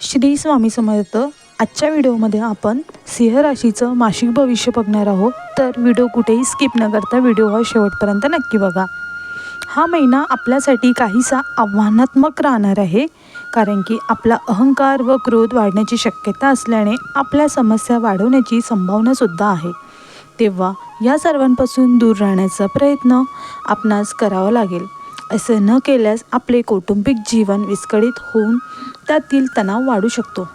श्री स्वामी समर्थ आजच्या व्हिडिओमध्ये आपण सिंह राशीचं मासिक भविष्य बघणार आहोत. तर व्हिडिओ कुठेही स्किप न करता व्हिडिओ हा शेवटपर्यंत नक्की बघा. हा महिना आपल्यासाठी काहीसा आव्हानात्मक राहणार आहे. कारण की आपला अहंकार व क्रोध वाढण्याची शक्यता असल्याने आपल्या समस्या वाढवण्याची संभावनासुद्धा आहे. तेव्हा या सर्वांपासून दूर राहण्याचा प्रयत्न आपणास करावा लागेल. असं न केल्यास आपले कौटुंबिक जीवन विस्कळीत होऊन त्यातील तणाव वाढू शकतो.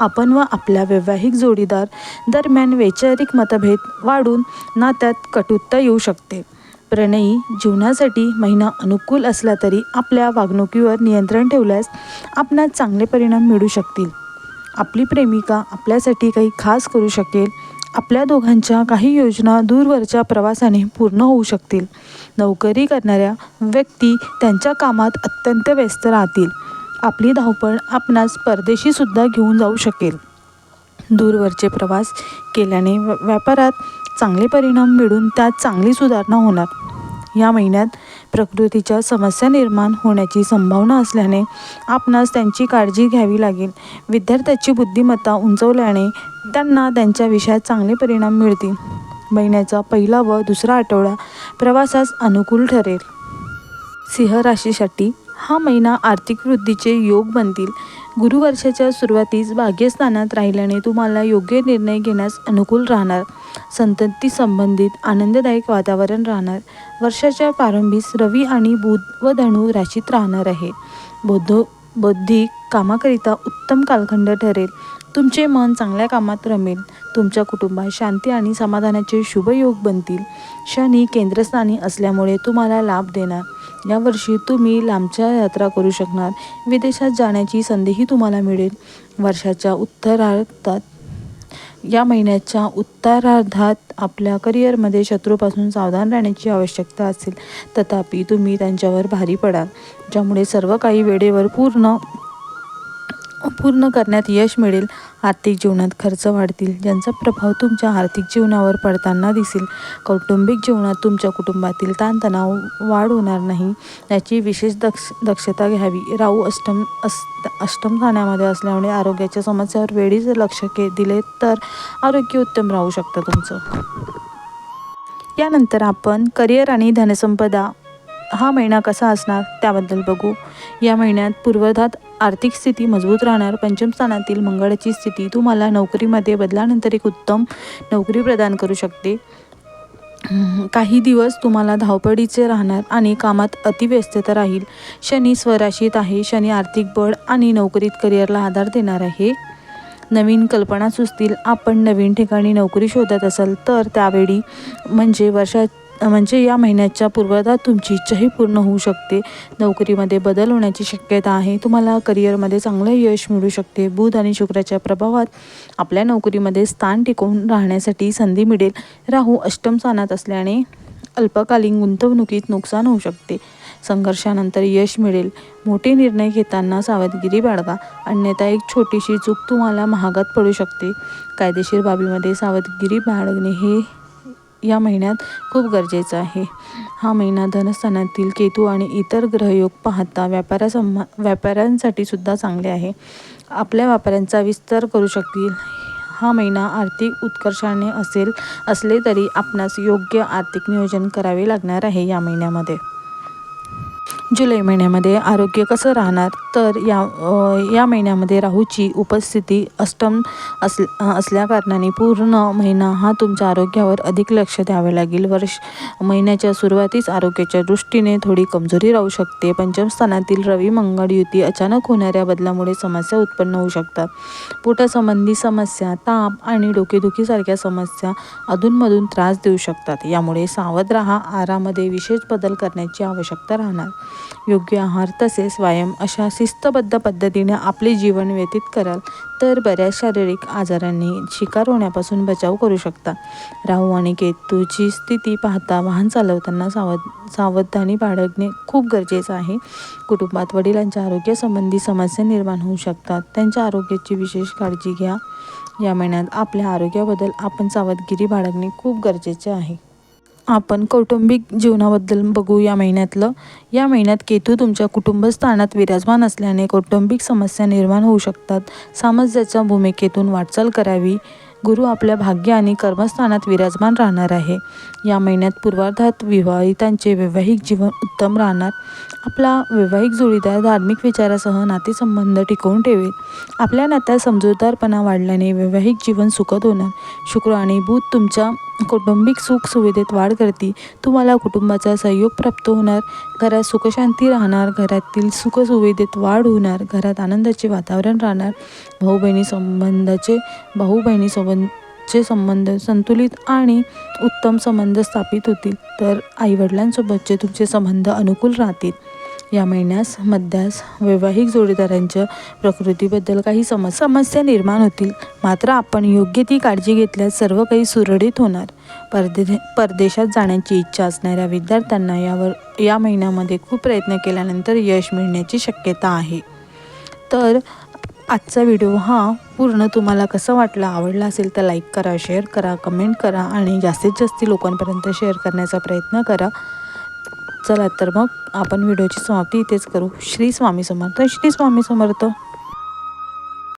आपण व आपल्या वैवाहिक जोडीदार दरम्यान वैचारिक मतभेद वाढून नात्यात कटुता येऊ शकते. प्रणयी जीवनासाठी महिना अनुकूल असला तरी आपल्या वागणुकीवर नियंत्रण ठेवल्यास आपणास चांगले परिणाम मिळू शकतील. आपली प्रेमिका आपल्यासाठी काही खास करू शकेल. आपल्या दोघांच्या काही योजना दूरवरच्या प्रवासाने पूर्ण होऊ शकतील. नोकरी करणाऱ्या व्यक्ती त्यांच्या कामात अत्यंत व्यस्त राहतील. आपली धावपळ आपणास परदेशीसुद्धा घेऊन जाऊ शकेल. दूरवरचे प्रवास केल्याने व्यापारात चांगले परिणाम मिळून त्यात चांगली सुधारणा होणार. या महिन्यात प्रकृतीच्या समस्या निर्माण होण्याची संभावना असल्याने आपणास त्यांची काळजी घ्यावी लागेल. विद्यार्थ्याची बुद्धिमत्ता उंचवल्याने त्यांना त्यांच्या विषयात चांगले परिणाम मिळतील. महिन्याचा पहिला व दुसरा आठवडा प्रवासास अनुकूल ठरेल. सिंह राशीसाठी हा महिना आर्थिक वृद्धीचे योग बनतील. गुरुवर्षाच्या सुरुवातीस भाग्यस्थानात राहिल्याने तुम्हाला योग्य निर्णय घेण्यास अनुकूल राहणार. संतती संबंधित आनंददायक वातावरण राहणार. वर्षाच्या प्रारंभीस रवी आणि बुध व धनु राशीत राहणार आहे. बौद्ध बौद्धिक कामाकरिता उत्तम कालखंड ठरेल. तुमचे मन चांगल्या कामात रमेल. तुमच्या कुटुंबात शांती आणि समाधानाचे शुभयोग बनतील. शनी केंद्रस्थानी असल्यामुळे तुम्हाला लाभ देणार. यावर्षी तुम्ही लांबच्या यात्रा करू शकणार. विदेशात जाण्याची संधीही तुम्हाला मिळेल. वर्षाच्या उत्तरार्धात या महिन्याच्या उत्तरार्धात आपल्या करिअरमध्ये शत्रूपासून सावधान राहण्याची आवश्यकता असेल. तथापि तुम्ही त्यांच्यावर भारी पडाल ज्यामुळे सर्व काही वेळेवर पूर्ण पूर्ण करण्यात यश मिळेल. आर्थिक जीवनात खर्च वाढतील ज्यांचा प्रभाव तुमच्या आर्थिक जीवनावर पडताना दिसेल. कौटुंबिक जीवनात तुमच्या कुटुंबातील ताणतणाव वाढ होणार नाही याची विशेष दक्ष दक्षता घ्यावी. राहू अष्टम अस अष्टम स्थानामध्ये असल्यामुळे आरोग्याच्या समस्यावर वेळीच लक्ष के दिले तर आरोग्य उत्तम राहू शकतं तुमचं. यानंतर आपण करिअर आणि धनसंपदा हा महिना कसा असणार त्याबद्दल बघू. या महिन्यात पूर्वधात आर्थिक स्थिती मजबूत राहणार. पंचम स्थानातील मंगळाची स्थिती तुम्हाला नोकरीमध्ये बदलानंतर एक उत्तम नोकरी प्रदान करू शकते. काही दिवस तुम्हाला धावपळीचे राहणार आणि कामात अतिव्यस्तता राहील. शनी स्वराशीत आहे. शनी आर्थिक बळ आणि नोकरीत करिअरला आधार देणार आहे. नवीन कल्पना सुचतील. आपण नवीन ठिकाणी नोकरी शोधत असाल तर त्यावेळी म्हणजे वर्षा म्हणजे या महिन्याच्या पूर्वधात तुमची इच्छाही पूर्ण होऊ शकते. नोकरीमध्ये बदल होण्याची शक्यता आहे. तुम्हाला करिअरमध्ये चांगलं यश मिळू शकते. बुध आणि शुक्राच्या प्रभावात आपल्या नोकरीमध्ये स्थान टिकवून राहण्यासाठी संधी मिळेल. राहू अष्टम स्थानात असल्याने अल्पकालीन गुंतवणुकीत नुकसान होऊ शकते. संघर्षानंतर यश मिळेल. मोठे निर्णय घेताना सावधगिरी बाळगा. अन्यथा एक छोटीशी चूक तुम्हाला महागात पडू शकते. कायदेशीर बाबीमध्ये सावधगिरी बाळगणे हे या महिन्यात खूप गरजेचं आहे. हा महिना धनस्थानातील केतू आणि इतर ग्रहयोग पाहता व्यापारासंबा व्यापाऱ्यांसाठी सुद्धा चांगले आहे. आपल्या व्यापाऱ्यांचा विस्तार करू शकतील. हा महिना आर्थिक उत्कर्षाने असेल असले तरी आपणास योग्य आर्थिक नियोजन करावे लागणार आहे या महिन्यामध्ये. जुलै महिन्यामध्ये आरोग्य कसं राहणार? तर या या महिन्यामध्ये राहूची उपस्थिती अष्टम अस असल्याकारणाने पूर्ण महिना हा तुमच्या आरोग्यावर अधिक लक्ष द्यावे लागेल. वर्ष महिन्याच्या सुरुवातीस आरोग्याच्या दृष्टीने थोडी कमजोरी राहू शकते. पंचमस्थानातील रवी मंगळ युती अचानक होणाऱ्या बदलामुळे समस्या उत्पन्न होऊ शकतात. पोटासंबंधी समस्या ताप आणि डोकेदुखीसारख्या समस्या अधूनमधून त्रास देऊ शकतात. यामुळे सावध राहा आहारामध्ये विशेष बदल करण्याची आवश्यकता राहणार. योग्य आहार तसेच व्यायाम अशा शिस्तबद्ध पद्धतीने आपले जीवन व्यतीत कराल तर बऱ्याच शारीरिक आजारांनी शिकार होण्यापासून बचाव करू शकता. राहू आणि केतूची स्थिती पाहता वाहन चालवताना सावध सावधानी बाळगणे खूप गरजेचं आहे. कुटुंबात वडिलांच्या आरोग्यासंबंधी समस्या निर्माण होऊ शकतात. त्यांच्या आरोग्याची विशेष काळजी घ्या. या महिन्यात आपल्या आरोग्याबद्दल आपण सावधगिरी बाळगणे खूप गरजेचे आहे. आपण कौटुंबिक जीवनाबद्दल बघू या महिन्यातलं. या महिन्यात केतू तुमच्या कुटुंबस्थानात विराजमान असल्याने कौटुंबिक समस्या निर्माण होऊ शकतात. सामंजस्याच्या भूमिकेतून वाटचाल करावी. गुरु आपल्या भाग्य आणि कर्मस्थानात विराजमान राहणार आहे. या महिन्यात पूर्वार्धात विवाहितांचे वैवाहिक जीवन उत्तम राहणार. आपला वैवाहिक जोडीदार धार्मिक विचारासह नातेसंबंध टिकवून ठेवेल. आपल्या नात्यात समजूतदारपणा वाढल्याने वैवाहिक जीवन सुखद होणार. शुक्र आणि बुध तुमच्या कौटुंबिक सुख सुविधेत वाढ करते तुम्हाला कुटुंबाचा सहयोग प्राप्त होणार. घरात सुखशांती राहणार. घरातील सुखसुविधेत वाढ होणार. घरात आनंदाचे वातावरण राहणार. भाऊ बहिणी संबंधाचे भाऊ बहिणी संबंध संबंध संतुलित आणि उत्तम संबंध स्थापित होतील तर आईवडिलांसोबतचे तुमचे संबंध अनुकूल राहतील. या महिन्यास मध्यास वैवाहिक जोडीदारांच्या प्रकृतीबद्दल काही समज समस्या निर्माण होतील. मात्र आपण योग्य ती काळजी घेतल्यास सर्व काही सुरळीत होणार. परदे परदेशात जाण्याची इच्छा असणाऱ्या विद्यार्थ्यांना यावर या महिन्यामध्ये खूप प्रयत्न केल्यानंतर यश मिळण्याची शक्यता आहे. तर आजचा व्हिडिओ हा पूर्ण तुम्हाला कसा वाटला आवडला असेल तर लाईक करा शेअर करा कमेंट करा आणि जास्तीत जास्त लोकांपर्यंत शेअर करण्याचा प्रयत्न करा. चला तर मग आपण व्हिडिओची समाप्ती इथेच करू. श्री स्वामी समर्थ श्री स्वामी समर्थ.